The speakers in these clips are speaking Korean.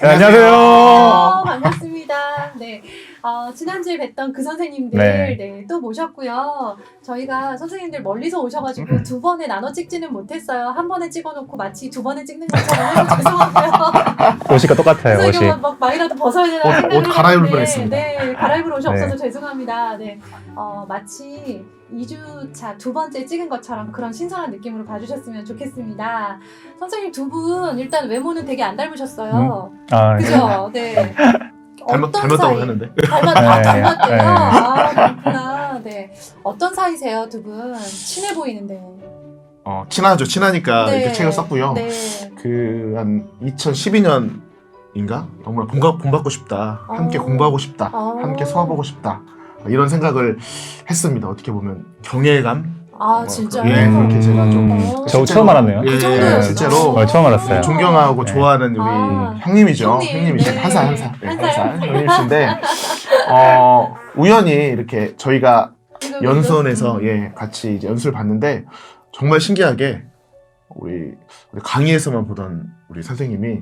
네, 안녕하세요. 어, 반갑습니다. 네. 어, 지난주에 뵀던 그 선생님들, 네. 네. 또 모셨고요. 저희가 선생님들 멀리서 오셔가지고 두 번에 나눠 찍지는 못했어요. 한 번에 찍어놓고 마치 두 번에 찍는 것처럼 죄송하고요. 옷이가 똑같아요, 옷이. 선생님은 막 많이라도 벗어야 되나 옷- 생각을 옷 갈아입을 했는데, 뻔했습니다. 네, 갈아입을 옷이 없어서 네. 죄송합니다. 네. 어, 마치 2주차 두 번째 찍은 것처럼 그런 신선한 느낌으로 봐주셨으면 좋겠습니다. 선생님 두 분 일단 외모는 되게 안 닮으셨어요. 아, 그죠? 네. 닮았, 닮았다고? 하는데 닮았, 아, 네, 닮았대요? 네. 아, 그렇구나. 네. 어떤 사이세요, 두 분? 친해 보이는데. 어, 친하죠 친하니까 네. 이렇게 책을 썼고요 네. 그 한 2012년인가 정말 본가, 본받고 싶다 함께 어. 공부하고 싶다 어. 함께 수업하고 싶다 이런 생각을 했습니다 어떻게 보면 경외감 아, 어, 진짜요? 예, 그렇게 제가 좀 어. 저 처음 알았네요. 예, 그 정도였어요. 실제로 어, 처음 알았어요. 존경하고 네. 좋아하는 우리 아, 형님이죠 형님, 형님이죠 네. 한살 한살 네, 한한 살. 살 형님이신데 어, 우연히 이렇게 저희가 연수원에서 음. 예 같이 이제 연수를 봤는데 정말 신기하게 우리, 우리 강의에서만 보던 우리 선생님이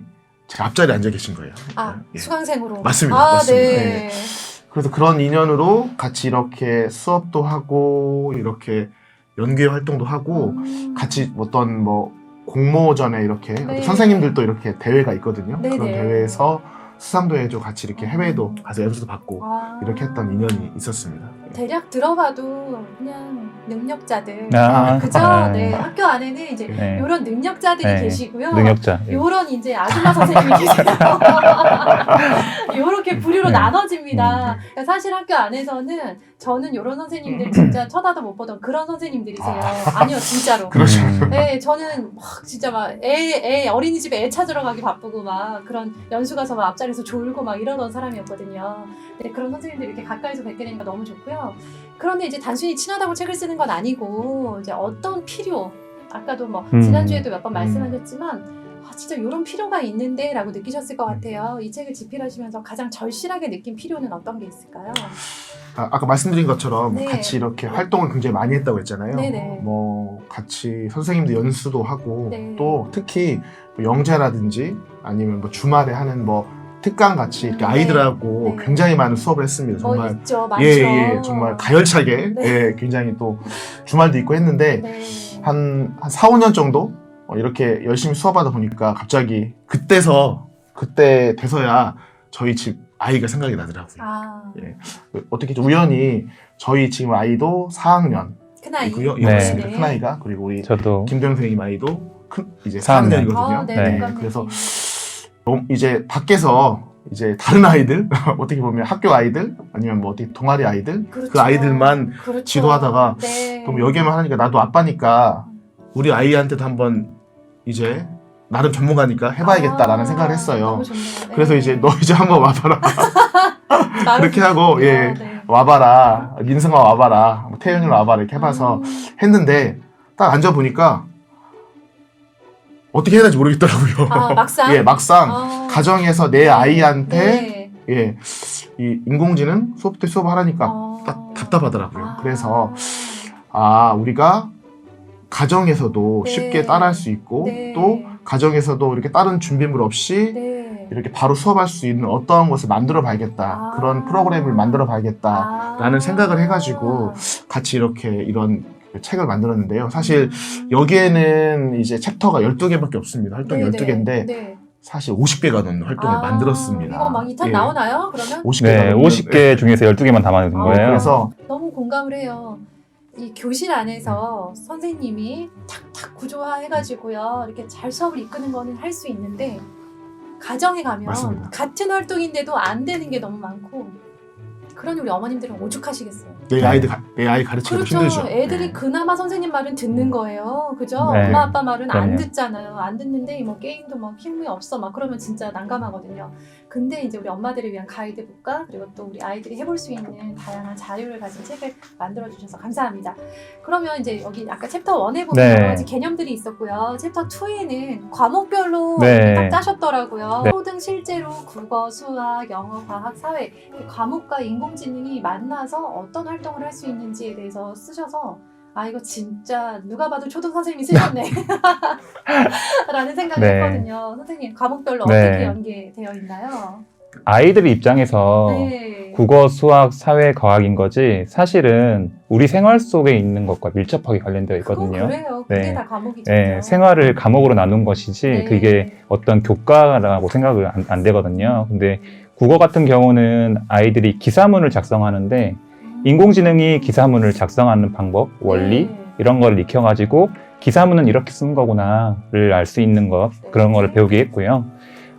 제 앞자리에 앉아 계신 거예요. 아, 예. 수강생으로. 맞습니다. 아, 맞습니다. 네. 그래서 그런 인연으로 같이 이렇게 수업도 하고 이렇게 연구회 활동도 하고 음. 같이 어떤 뭐 공모전에 이렇게 네. 선생님들도 이렇게 대회가 있거든요. 네네. 그런 대회에서 수상도 해줘 같이 이렇게 해외도 가서 연수도 받고 아. 이렇게 했던 인연이 있었습니다. 대략 들어봐도 그냥 능력자들. 아, 그죠? 아, 네. 학교 안에는 이제 네. 이런 능력자들이 네. 계시고요. 능력자. 예. 요런 이제 아줌마 선생님이 계세요. 요렇게 부류로 네. 나눠집니다. 음. 그러니까 사실 학교 안에서는 저는 요런 선생님들 진짜 쳐다도 못 보던 그런 선생님들이세요. 아니요, 진짜로. 그러죠. 음. 네, 저는 막 진짜 막 애, 애, 어린이집에 애 찾으러 가기 바쁘고 막 그런 연수 가서 막 앞자리에서 졸고 막 이러던 사람이었거든요. 네, 그런 선생님들 이렇게 가까이서 뵙게 되니까 너무 좋고요. 그런데 이제 단순히 친하다고 책을 쓰는 건 아니고 이제 어떤 필요, 아까도 뭐 음. 지난주에도 몇번 음. 말씀하셨지만 아, 진짜 이런 필요가 있는데 라고 느끼셨을 것 같아요. 이 책을 집필하시면서 가장 절실하게 느낀 필요는 어떤 게 있을까요? 아, 아까 말씀드린 것처럼 네. 같이 이렇게 활동을 굉장히 많이 했다고 했잖아요. 네네. 뭐 같이 선생님들 연수도 하고 네. 또 특히 뭐 영재라든지 아니면 뭐 주말에 하는 뭐 특강 같이 이렇게 네. 네. 네. 굉장히 많은 수업을 했습니다. 뭐 정말 있죠, 많죠. 예, 예, 정말 가열차게 네. 예, 굉장히 또 주말도 있고 했는데 네. 한, 한 4, 5년 정도 어, 이렇게 열심히 수업하다 보니까 갑자기 그때서 그때 돼서야 저희 집 아이가 생각이 나더라고요. 아, 어떻게 좀 우연히 저희 지금 아이도 4학년 큰 아이. 이고요. 네. 예, 맞습니다. 큰 아이가 그리고 우리 저도 김도영 선생님 아이도 큰 이제 4학년. 4학년이거든요. 아, 네, 네. 그래서 이제 밖에서 이제 다른 아이들 어떻게 보면 학교 아이들 아니면 뭐 어떻게 동아리 아이들 그렇죠. 그 아이들만 그렇죠. 지도하다가 네. 그럼 여기에만 하니까 나도 아빠니까 우리 아이한테도 한번 이제 나름 전문가니까 해봐야겠다라는 아, 생각을 했어요. 네. 그래서 이제 너 이제 한번 와봐라 그렇게 하고. 예 네. 와봐라 민승아 와봐라 뭐 태연이 와봐라 이렇게 해봐서 음, 했는데 딱 앉아 보니까 어떻게 해야 될지 모르겠더라고요. 아, 막상. 예 막상 아, 가정에서 내 네. 아이한테 네. 예, 이 인공지능 수업 때 수업을 하니까 아. 딱 답답하더라고요. 아. 그래서 아 우리가 가정에서도 네. 쉽게 따라할 수 있고 네. 또 가정에서도 이렇게 다른 준비물 없이 네. 이렇게 바로 수업할 수 있는 어떠한 것을 만들어 봐야겠다 아. 그런 프로그램을 만들어 봐야겠다 아. 라는 생각을 해가지고 같이 이렇게 이런 책을 만들었는데요 사실 여기에는 이제 챕터가 12개밖에 없습니다 활동이 네, 네. 12개인데 네. 사실 50개가 넘는 활동을 아, 만들었습니다 이거 막 2탄 예. 나오나요? 그러면? 50개가 네, 넘는 50개 중에서 12개만 담아둔 아, 거예요. 그래서 너무 공감을 해요. 이 교실 안에서 선생님이 탁탁 구조화해가지고요 이렇게 잘 수업을 이끄는 거는 할 수 있는데 가정에 가면 맞습니다. 같은 활동인데도 안 되는 게 너무 많고 그러니 우리 어머님들은 오죽하시겠어요. 내 아이들 가- 내 아이 가르치기도 그렇죠. 힘들죠 애들이 네. 그나마 선생님 말은 듣는 거예요. 그죠? 네. 엄마 아빠 말은 안 그럼요. 듣잖아요. 안 듣는데 뭐 게임도 막 힘이 없어 막 그러면 진짜 난감하거든요. 근데 이제 우리 엄마들을 위한 가이드북과 그리고 또 우리 아이들이 해볼 수 있는 다양한 자료를 가진 책을 만들어 주셔서 감사합니다. 그러면 이제 여기 아까 챕터 1에 보면 네. 여러 가지 개념들이 있었고요. 챕터 2에는 과목별로 네. 딱 짜셨더라고요. 네. 초등 실제로 국어, 수학, 영어, 과학, 사회 이 과목과 인 공지능이 만나서 어떤 활동을 할 수 있는지에 대해서 쓰셔서 아 이거 진짜 누가 봐도 초등 선생님이 쓰셨네 라는 생각이 네. 했거든요. 선생님 과목별로 네. 어떻게 연계되어 있나요? 아이들 입장에서 네. 국어, 수학, 사회, 과학인 거지 사실은 우리 생활 속에 있는 것과 밀접하게 관련되어 있거든요. 그래요. 그게 네. 다 과목이죠. 네, 생활을 과목으로 나눈 것이지 네. 그게 어떤 교과라고 생각을 안, 안 되거든요. 근데 국어 같은 경우는 아이들이 기사문을 작성하는데 음. 인공지능이 기사문을 작성하는 방법, 원리 네. 이런 걸 익혀가지고 기사문은 이렇게 쓰는 거구나를 알 수 있는 것 그런 거를 배우게 했고요.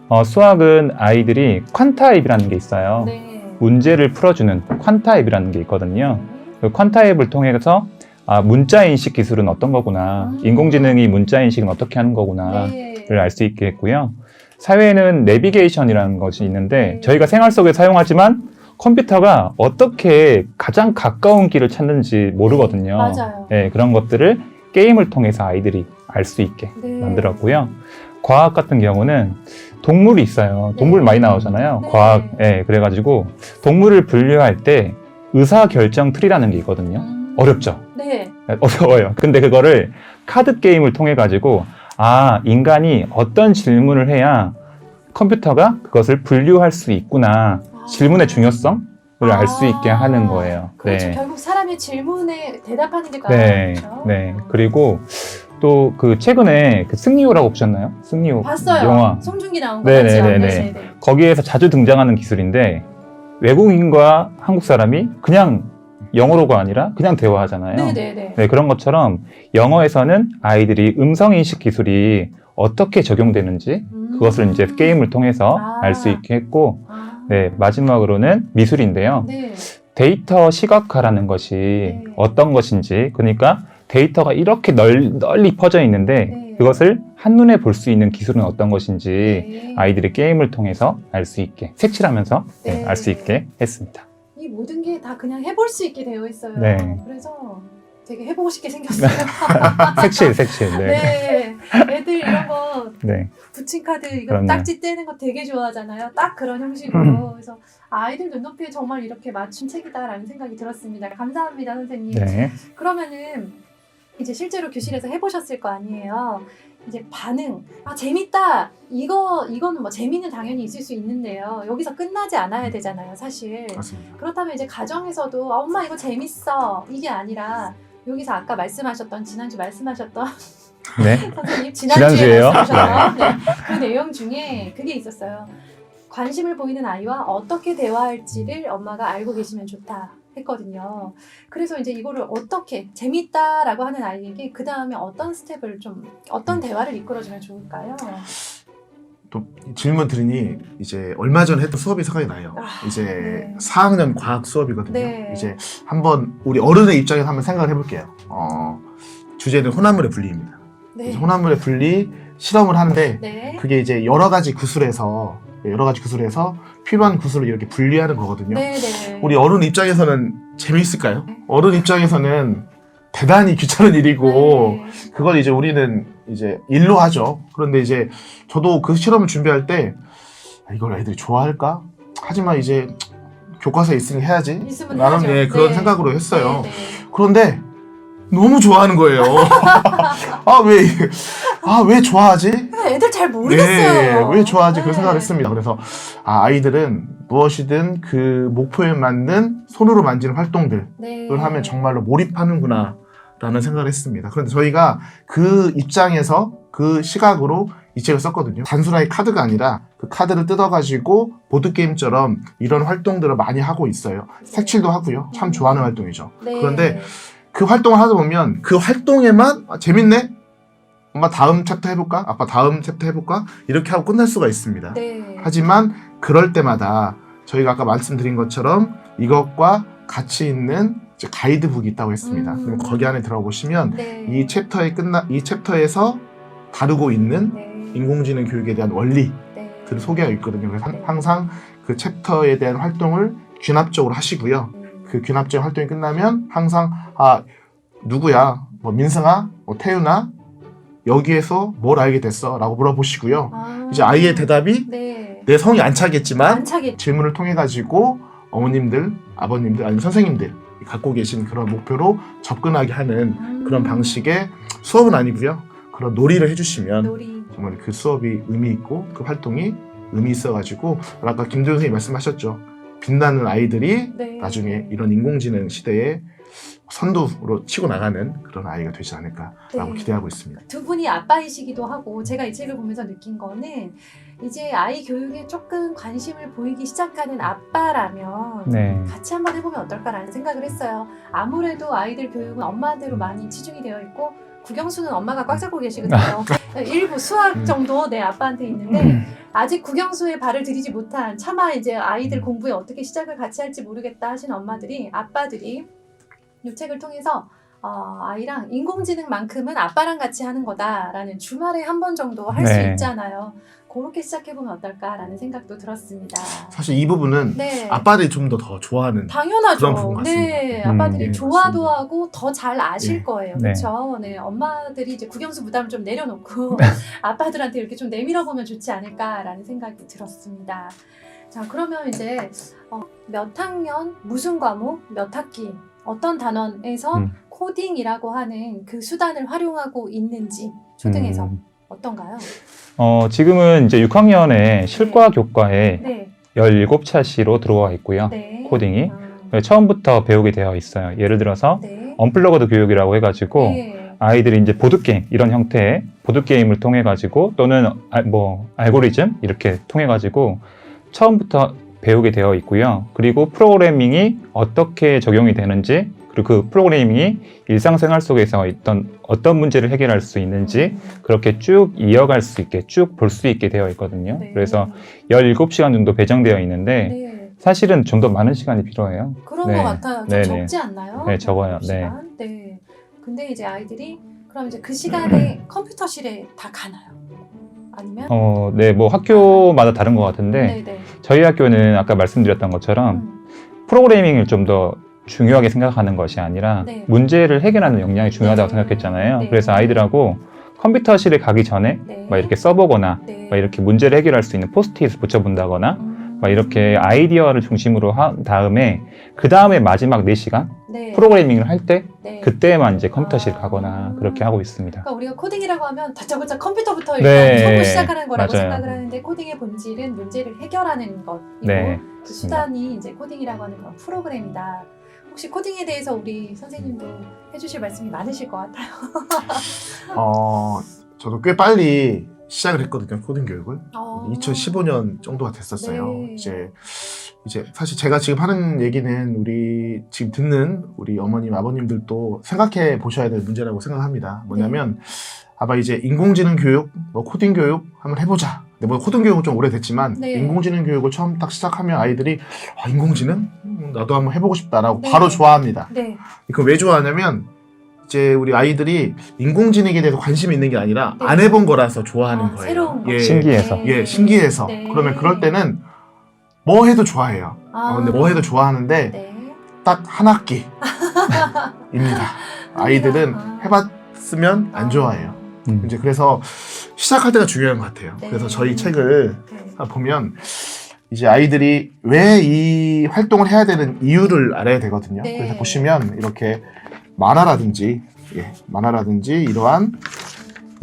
어, 수학은 아이들이 퀀타입이라는 게 있어요. 네. 문제를 풀어주는 კვ안타입이라는 게 있거든요. 그 퀀타입을 통해서 아, 문자 인식 기술은 어떤 거구나, 음. 인공지능이 문자 인식은 어떻게 하는 거구나를 네. 알수 있게 했고요. 사회는 내비게이션이라는 것이 있는데 네. 저희가 생활 속에 사용하지만 컴퓨터가 어떻게 가장 가까운 길을 찾는지 모르거든요. 맞아요. 네, 그런 것들을 게임을 통해서 아이들이 알 수 있게 네. 만들었고요. 과학 같은 경우는 동물이 있어요. 동물 네. 많이 나오잖아요. 네. 과학, 예, 그래가지고 동물을 분류할 때 의사결정 틀이라는 게 있거든요. 음. 어렵죠? 네. 어려워요. 근데 그거를 카드 게임을 통해 가지고 아 인간이 어떤 질문을 해야 컴퓨터가 그것을 분류할 수 있구나 아. 질문의 중요성을 알 수 있게 아. 하는 거예요. 그렇죠. 네. 결국 사람의 질문에 대답하는 게 네, 나아요. 네. 그리고 또 그 최근에 그 승리호라고 보셨나요? 승리호 봤어요. 영화 송중기 나온 거 네, 같이 네, 네, 네, 네. 거기에서 자주 등장하는 기술인데 외국인과 한국 사람이 그냥 영어로가 아니라 그냥 대화하잖아요. 네, 네, 네. 네, 그런 것처럼 영어에서는 아이들이 음성 인식 기술이 어떻게 적용되는지 음. 그것을 이제 게임을 통해서 아. 알 수 있게 했고, 아. 네, 마지막으로는 미술인데요. 네. 데이터 시각화라는 것이 네. 어떤 것인지, 그러니까 데이터가 이렇게 널, 널리 퍼져 있는데 네. 그것을 한눈에 볼 수 있는 기술은 어떤 것인지 네. 아이들이 게임을 통해서 알 수 있게, 색칠하면서 네. 알수 있게 했습니다. 이 모든 게 다 그냥 해볼 수 있게 되어 있어요. 네. 그래서 되게 해보고 싶게 생겼어요. 색칠, 색칠. 네. 네. 애들 이런 거 네. 부침카드 이거 그럼요. 딱지 떼는 거 되게 좋아하잖아요. 딱 그런 형식으로. 그래서 아이들 눈높이에 정말 이렇게 맞춘 책이다라는 생각이 들었습니다. 감사합니다, 선생님. 네. 그러면은 이제 실제로 교실에서 해보셨을 거 아니에요. 이제 반응, 아 재밌다. 이거 이거는 뭐 재미는 당연히 있을 수 있는데요. 여기서 끝나지 않아야 되잖아요, 사실. 맞습니다. 그렇다면 이제 가정에서도 아, 엄마 이거 재밌어 이게 아니라 여기서 아까 말씀하셨던 지난주 말씀하셨던 네. 선생님 지난주에 지난주에요? 말씀하셨던 네, 그 내용 중에 그게 있었어요. 관심을 보이는 아이와 어떻게 대화할지를 엄마가 알고 계시면 좋다 했거든요. 그래서 이제 이거를 어떻게 재밌다라고 하는 아이에게 그 다음에 어떤 스텝을 좀 어떤 대화를 이끌어주면 좋을까요? 또 질문 드리니 이제 얼마 전에 했던 수업이 생각이 나요. 아, 이제 네. 4학년 과학 수업이거든요. 네. 이제 한번 우리 어른의 입장에서 한번 생각을 해볼게요. 어, 주제는 혼합물의 분리입니다. 네. 혼합물의 분리 실험을 하는데 네. 그게 이제 여러 가지 구슬에서 여러 가지 구슬에서 필요한 구슬을 이렇게 분리하는 거거든요. 네, 네. 우리 어른 입장에서는 재미있을까요? 어른 입장에서는 대단히 귀찮은 일이고 네. 그걸 이제 우리는 이제 일로 하죠. 그런데 이제 저도 그 실험을 준비할 때 아, 이걸 애들이 좋아할까? 하지만 이제 교과서에 있으니 해야지. 있으면 나는. 예, 그런 네. 생각으로 했어요. 네, 네. 그런데 너무 좋아하는 거예요. 아, 왜, 아, 왜 좋아하지? 근데 애들 잘 모르겠어요. 네, 왜 좋아하지? 그런 네. 생각을 했습니다. 그래서, 아, 아이들은 무엇이든 그 목표에 맞는 손으로 만지는 활동들을 네. 하면 정말로 몰입하는구나, 라는 생각을 했습니다. 그런데 저희가 그 입장에서 그 시각으로 이 책을 썼거든요. 단순하게 카드가 아니라 그 카드를 뜯어가지고 보드게임처럼 이런 활동들을 많이 하고 있어요. 색칠도 하고요. 참 좋아하는 활동이죠. 네. 그런데 그 활동을 하다 보면 그 활동에만 아, 재밌네? 엄마 다음 챕터 해볼까? 아빠 다음 챕터 해볼까? 이렇게 하고 끝날 수가 있습니다. 네. 하지만 그럴 때마다 저희가 아까 말씀드린 것처럼 이것과 같이 있는 이제 가이드북이 있다고 했습니다. 음. 그럼 거기 안에 들어보시면 네. 이 챕터에 끝나 이 챕터에서 다루고 있는 네. 인공지능 교육에 대한 원리들을 네. 소개하고 있거든요. 그래서 네. 항상 그 챕터에 대한 활동을 귀납적으로 하시고요. 음. 그 귀납적 활동이 끝나면 항상 아 누구야 뭐 민승아 뭐 태윤아 여기에서 뭘 알게 됐어라고 물어보시고요 아. 이제 아이의 대답이 네. 내 성이 안 차겠지만 안 차게. 질문을 통해 가지고 어머님들 아버님들 아니면 선생님들 갖고 계신 그런 목표로 접근하게 하는 음. 그런 방식의 수업은 아니고요. 그런 놀이를 해주시면 놀이. 정말 그 수업이 의미 있고 그 활동이 의미 있어가지고 아까 김도현 선생님 말씀하셨죠. 빛나는 아이들이 네. 나중에 이런 인공지능 시대에 선두로 치고 나가는 그런 아이가 되지 않을까라고 네. 기대하고 있습니다. 두 분이 아빠이시기도 하고 제가 이 책을 보면서 느낀 거는 이제 아이 교육에 조금 관심을 보이기 시작하는 아빠라면 네. 같이 한번 해보면 어떨까라는 생각을 했어요. 아무래도 아이들 교육은 엄마대로 많이 치중이 되어 있고 국영수는 엄마가 꽉 잡고 계시거든요. 일부 수학 음. 정도 내 아빠한테 있는데 아직 국영수에 발을 들이지 못한 차마 이제 아이들 공부에 어떻게 시작을 같이 할지 모르겠다 하시는 엄마들이 아빠들이 이 책을 통해서 어, 아이랑 인공지능만큼은 아빠랑 같이 하는 거다라는 주말에 한 번 정도 할수 네. 있잖아요. 그렇게 시작해보면 어떨까라는 생각도 들었습니다. 사실 이 부분은 네. 아빠들이 좀 더 더 좋아하는 당연하죠. 그런 부분 같습니다. 네, 음, 아빠들이 네, 좋아도 맞습니다. 하고 더 잘 아실 네. 거예요. 네. 그렇죠? 네, 엄마들이 이제 국영수 부담을 좀 내려놓고 아빠들한테 이렇게 좀 내밀어 보면 좋지 않을까라는 생각이 들었습니다. 자, 그러면 이제 어, 몇 학년, 무슨 과목, 몇 학기, 어떤 단원에서 음. 코딩이라고 하는 그 수단을 활용하고 있는지 초등에서 음. 어떤가요? 어, 지금은 이제 6학년에 실과 교과에 네, 17차시로 들어와 있고요. 네. 코딩이. 음, 처음부터 배우게 되어 있어요. 예를 들어서 네. 언플러그드 교육이라고 해가지고 네. 아이들이 이제 보드게임 이런 형태의 보드게임을 통해 가지고 또는 아, 뭐 알고리즘 이렇게 통해 가지고 처음부터 배우게 되어 있고요. 그리고 프로그래밍이 어떻게 적용이 되는지 그리고 그 프로그래밍이 일상생활 속에서 있던 어떤 문제를 해결할 수 있는지 그렇게 쭉 이어갈 수 있게 쭉 볼 수 있게 되어 있거든요. 네. 그래서 17시간 정도 배정되어 있는데 네. 사실은 좀 더 많은 시간이 필요해요. 그런 네. 것 같아요. 좀 네네. 적지 않나요? 네, 적어요. 그 네. 네. 근데 이제 아이들이 그럼 이제 그 시간에 컴퓨터실에 다 가나요? 아니면? 어, 네, 뭐 학교마다 다른 것 같은데 네. 저희 학교는 아까 말씀드렸던 것처럼 음. 프로그래밍을 좀 더 중요하게 생각하는 것이 아니라 네. 문제를 해결하는 역량이 중요하다고 네. 생각했잖아요. 네. 그래서 아이들하고 컴퓨터실에 가기 전에 네. 막 이렇게 써보거나 네. 막 이렇게 문제를 해결할 수 있는 포스트잇을 붙여본다거나 음. 막 이렇게 아이디어를 중심으로 한 다음에 그 다음에 마지막 4시간 네. 프로그래밍을 할 때 네. 그때만 이제 컴퓨터실 아. 가거나 그렇게 하고 있습니다. 그러니까 우리가 코딩이라고 하면 다짜고짜 컴퓨터부터 일단 네. 처음부터 시작하는 거라고 맞아요. 생각을 하는데 코딩의 본질은 문제를 해결하는 것이고 네, 그 수단이 이제 코딩이라고 하는 그런 프로그램이다. 혹시 코딩에 대해서 우리 선생님도 해주실 말씀이 많으실 것 같아요. 어 저도 꽤 빨리 시작을 했거든요 코딩 교육을 어. 2015년 정도가 됐었어요. 네. 이제 이제 사실 제가 지금 하는 얘기는 우리 지금 듣는 우리 어머님 아버님들도 생각해 보셔야 될 문제라고 생각합니다. 뭐냐면 네. 아마 이제 인공지능 교육, 뭐 코딩 교육 한번 해보자. 근데 뭐 코딩 교육은 좀 오래됐지만 네. 인공지능 교육을 처음 딱 시작하면 아이들이 아, 인공지능 음, 나도 한번 해보고 싶다라고 네. 바로 좋아합니다. 네. 그왜 좋아하냐면 이제 우리 아이들이 인공지능에 대해서 관심이 있는 게 아니라 네. 안 해본 거라서 좋아하는 아, 거예요. 새로운 거. 예. 신기해서. 네. 예, 신기해서. 네. 그러면 그럴 때는 뭐 해도 좋아해요. 아. 어, 근데 뭐 해도 좋아하는데 네. 딱 한 학기입니다. 아이들은 아. 해봤으면 안 좋아해요. 음. 이제 그래서 시작할 때가 중요한 것 같아요. 네. 그래서 저희 책을 네. 보면 이제 아이들이 왜 이 활동을 해야 되는 이유를 알아야 되거든요. 네. 그래서 보시면 이렇게 만화라든지 예, 만화라든지 이러한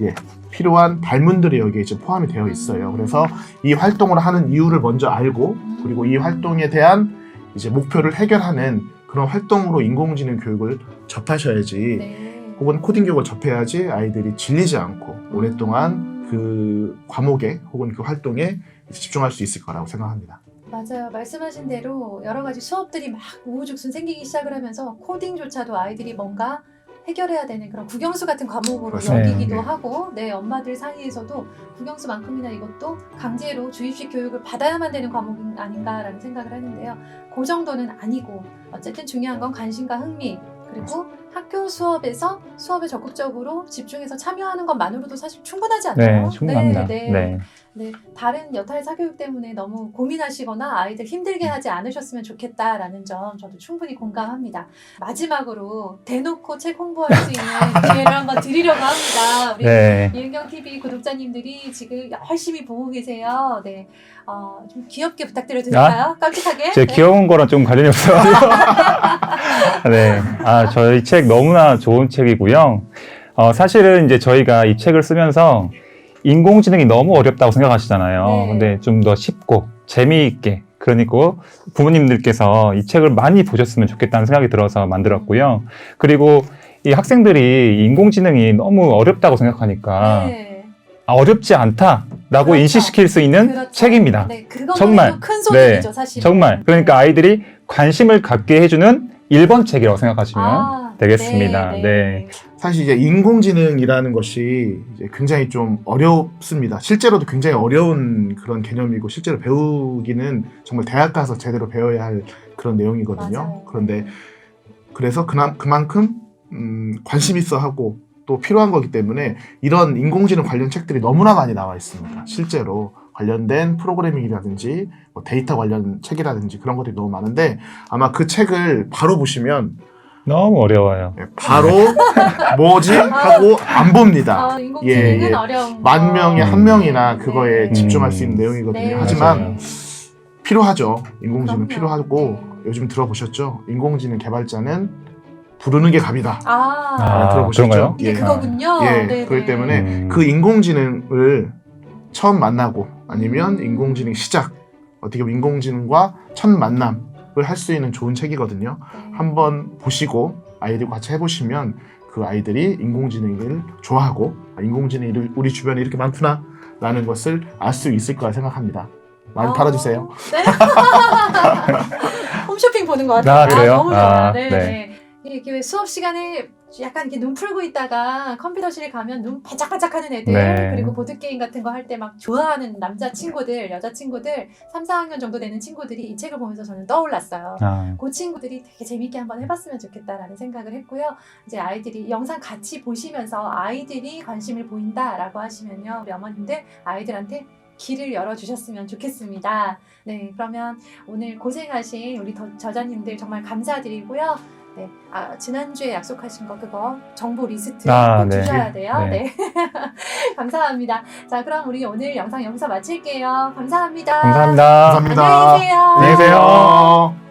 예, 필요한 발문들이 여기에 이제 포함이 되어 있어요. 그래서 이 활동을 하는 이유를 먼저 알고 그리고 이 활동에 대한 이제 목표를 해결하는 그런 활동으로 인공지능 교육을 접하셔야지 네. 혹은 코딩 교육을 접해야지 아이들이 질리지 않고 오랫동안 그 과목에 혹은 그 활동에 집중할 수 있을 거라고 생각합니다. 맞아요. 말씀하신 대로 여러 가지 수업들이 막 우후죽순 생기기 시작을 하면서 코딩조차도 아이들이 뭔가 해결해야 되는 그런 국영수 같은 과목으로 맞습니다. 여기기도 네. 하고 네 엄마들 사이에서도 국영수만큼이나 이것도 강제로 주입식 교육을 받아야만 되는 과목이 아닌가라는 생각을 하는데요. 그 정도는 아니고 어쨌든 중요한 건 관심과 흥미 그리고 학교 수업에서 수업에 적극적으로 집중해서 참여하는 것만으로도 사실 충분하지 네, 않나요? 충분합니다. 네, 네. 네. 네, 다른 여타의 사교육 때문에 너무 고민하시거나 아이들 힘들게 하지 않으셨으면 좋겠다라는 점 저도 충분히 공감합니다. 마지막으로 대놓고 책 홍보할 수 있는 기회를 한번 드리려고 합니다. 우리 네. 이은경 TV 구독자님들이 지금 열심히 보고 계세요. 네, 어, 좀 귀엽게 부탁드려도 될까요? 깜찍하게. 아, 제 네. 귀여운 거랑 좀 관련이 없어요. 네. 아, 저희 책 너무나 좋은 책이고요. 어, 사실은 이제 저희가 이 책을 쓰면서 인공지능이 너무 어렵다고 생각하시잖아요. 네. 근데 좀 더 쉽고 재미있게 그러니까 부모님들께서 이 책을 많이 보셨으면 좋겠다는 생각이 들어서 만들었고요. 그리고 이 학생들이 인공지능이 너무 어렵다고 생각하니까 네. 아, 어렵지 않다라고 그렇죠. 인식시킬 수 있는 그렇죠. 책입니다. 네, 정말. 큰 소득이죠, 사실. 정말 그러니까 아이들이 관심을 갖게 해주는 1번 책이라고 생각하시면 아, 되겠습니다. 네. 사실 이제 인공지능이라는 것이 이제 굉장히 좀 어렵습니다. 실제로도 굉장히 어려운 그런 개념이고 실제로 배우기는 정말 대학 가서 제대로 배워야 할 그런 내용이거든요. 맞아요. 그런데 그래서 그나, 그만큼 음, 관심 있어 하고 또 필요한 거기 때문에 이런 인공지능 관련 책들이 너무나 많이 나와 있습니다. 실제로 관련된 프로그래밍이라든지 뭐 데이터 관련 책이라든지 그런 것들이 너무 많은데 아마 그 책을 바로 보시면 너무 어려워요. 예, 바로 뭐지 하고 안 봅니다. 어, 인공지능은 예, 예. 어려운 만 거. 명에 한 명이나 그거에 네. 집중할 음. 수 있는 내용이거든요. 네. 하지만 맞아요. 필요하죠. 인공지능 그럼요. 필요하고 네. 요즘 들어보셨죠? 인공지능 개발자는 부르는 게 갑이다. 아, 아, 들어보셨죠? 그런가요? 이게 예. 그거군요. 예, 네, 그렇기 네. 때문에 음. 그 인공지능을 처음 만나고 아니면 인공지능 시작 어떻게 보면 인공지능과 첫 만남을 할 수 있는 좋은 책이거든요. 네. 한번 보시고 아이들과 같이 해보시면 그 아이들이 인공지능을 좋아하고 아, 인공지능이 우리 주변에 이렇게 많구나 라는 것을 알 수 있을 거라 생각합니다. 많이 아, 팔아주세요. 네. 홈쇼핑 보는 것 같아요. 아, 그래요? 너무 좋아. 아, 네, 네. 네. 이렇게 왜 수업 시간에 약간 이렇게 눈 풀고 있다가 컴퓨터실에 가면 눈 반짝반짝 하는 애들 네. 그리고 보드 게임 같은 거 할 때 막 좋아하는 남자 친구들, 여자 친구들 3, 4학년 정도 되는 친구들이 이 책을 보면서 저는 떠올랐어요. 아, 그 친구들이 되게 재밌게 한번 해봤으면 좋겠다라는 생각을 했고요. 이제 아이들이 영상 같이 보시면서 아이들이 관심을 보인다라고 하시면요. 우리 어머님들 아이들한테 길을 열어주셨으면 좋겠습니다. 네, 그러면 오늘 고생하신 우리 더- 저자님들 정말 감사드리고요. 네, 아, 지난주에 약속하신 거 그거 정보 리스트 아, 꼭 네. 주셔야 돼요. 네. 네. 감사합니다. 자, 그럼 우리 오늘 영상 여기서 마칠게요. 감사합니다. 감사합니다. 감사합니다. 안녕히 계세요. 안녕히 계세요.